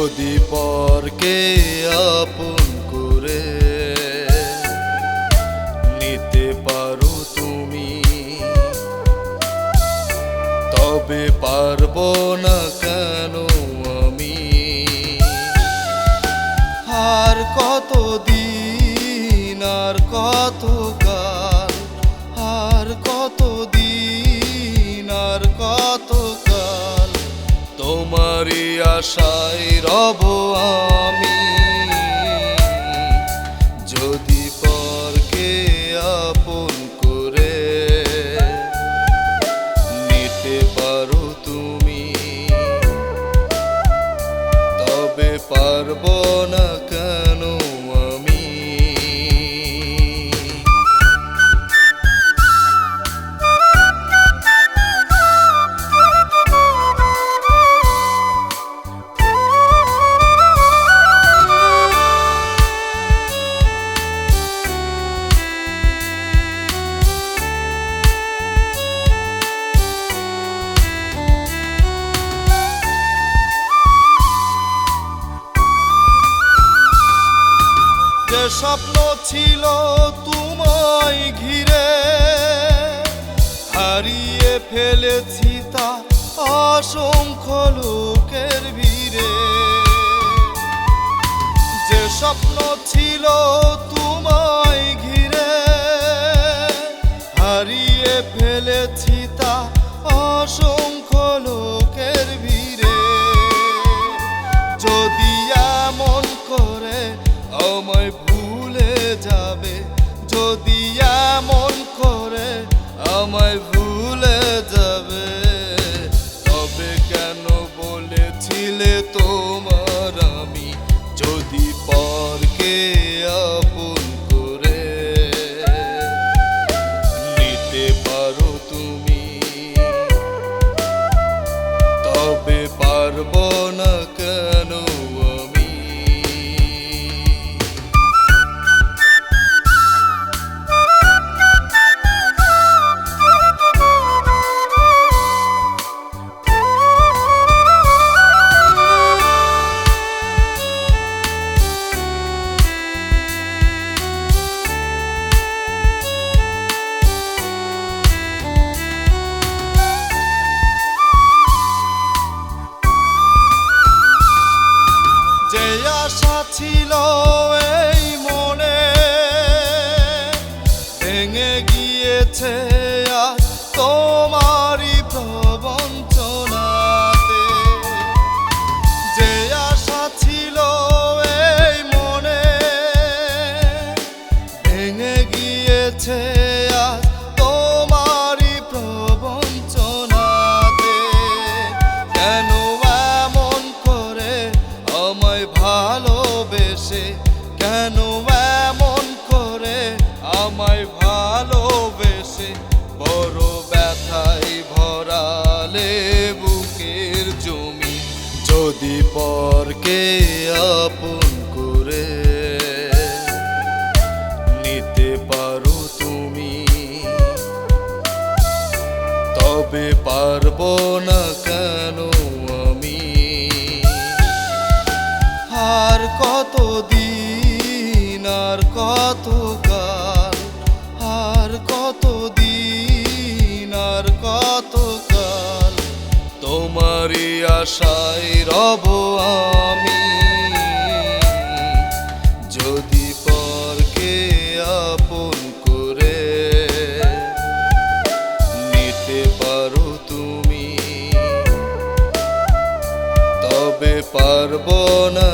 যদি পরকে আপন করে নিতে পারো তুমি, তবে পারব না কেন আমি? আর কত দিন আর কত কাল আর কত দিন আর কত কাল তোমারই আশায় রব আমি। যদি পরকে আপন করে নিতে পারো তুমি তবে পারব না। স্বপ্ন ছিল তোমায় ঘিরে। হারিয়ে ফেলেছি তা অসংখ্য লোকের ভিড়ে। যে স্বপ্ন ছিল তোমায় যদি এমন করে আমায় ভুলে যাবে। তবে কেন বলেছিলে তোমার আমি যদি পরকে আপন করে? নিতে পারো তুমি। তবে পারব না কেন? গিয়েছে আজ তোমারই প্রবঞ্চনাতে। যে আশা ছিল এই মনে, ভেঙে গিয়েছে আজ তোমারই প্রবঞ্চনাতে। কেন এমন করে আমায় ভালোবেসে, কেন পরকে আপন করে নিতে পারো তুমি? তবে পারব না কেন আমি? আর কত দিন আর কত তোমারই আশায় রব আমি। যদি পরকে আপন করে নিতে পারো তুমি তবে পারব না